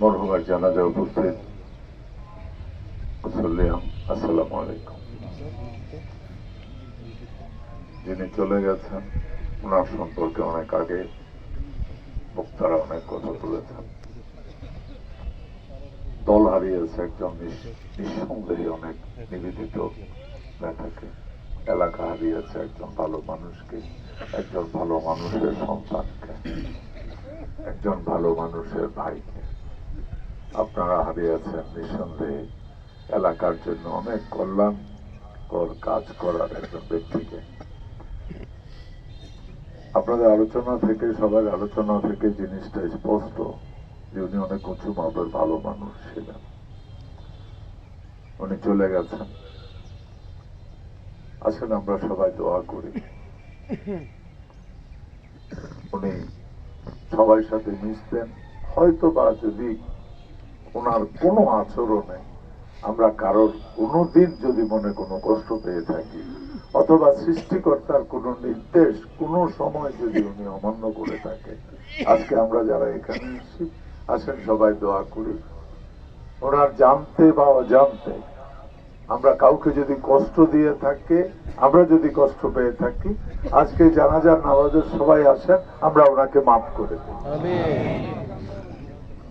মরহুমার জানাজা উপস্থিত। আসসালামু আলাইকুম। যিনি চলে গেছেন, ওনার সম্পর্কে অনেক আগে বক্তারা অনেক কথা বলেছেন। দল হারিয়েছে একজন নিঃস- নিঃসন্দেহে অনেক নিবেদিত নেতাকে। এলাকা হারিয়েছে একজন ভালো মানুষকে, একজন ভালো মানুষের সন্তানকে। একজন ভালো মানুষের ভাইকে। আপনারা হারিয়েছেন নিঃসন্দেহে। এলাকার জন্য অনেক কল্যাণকর কাজ করার একজন ব্যক্তিকে। আপনাদের আলোচনা থেকে সবার আলোচনা থেকে জিনিসটা স্পষ্ট যে উনি অনেক উঁচু মাপের ভালো মানুষ ছিলেন। উনি চলে গেছেন। আসেন আমরা সবাই দোয়া করি। উনি সবার সাথে মিশতেন। হয়তো বা যদি ওনার কোনো আচরণে আমরা কারোর কোনোদিন যদি মনে কোনো কষ্ট পেয়ে থাকি, অথবা সৃষ্টিকর্তার কোনো নির্দেশ কোনো সময় যদি উনি অমান্য করে থাকে আজকে আমরা যারা এখানে আসেন সবাই দোয়া করি। ওনার জানতে বা অজান্তে আমরা কাউকে যদি কষ্ট দিয়ে থাকি আমরা যদি কষ্ট পেয়ে থাকি আজকে জানাজার নামাজের সবাই আসেন আমরা ওনাকে মাফ করে দিই।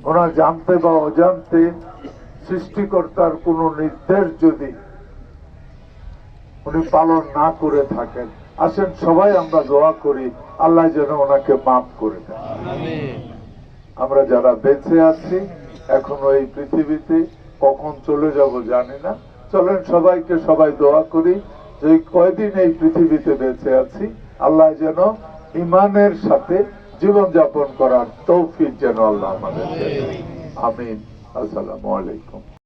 ওনার জানতে বা অজান্তে সৃষ্টিকর্তার কোন নির্দেশ যদি উনি পালন না করে থাকেন আসেন সবাই আমরা দোয়া করি আল্লাহ যেন ওনাকে মাফ করে দেন। আমরা যারা বেঁচে আছি এখনও এই পৃথিবীতে কখন চলে যাব জানি না। চলেন, সবাইকে সবাই দোয়া করি যে কয়দিন এই পৃথিবীতে বেঁচে আছি। আল্লাহ যেন ইমানের সাথে জীবন যাপন করার তৌফিক যেন আল্লাহ আমাদের আমিন। আসসালামু আলাইকুম।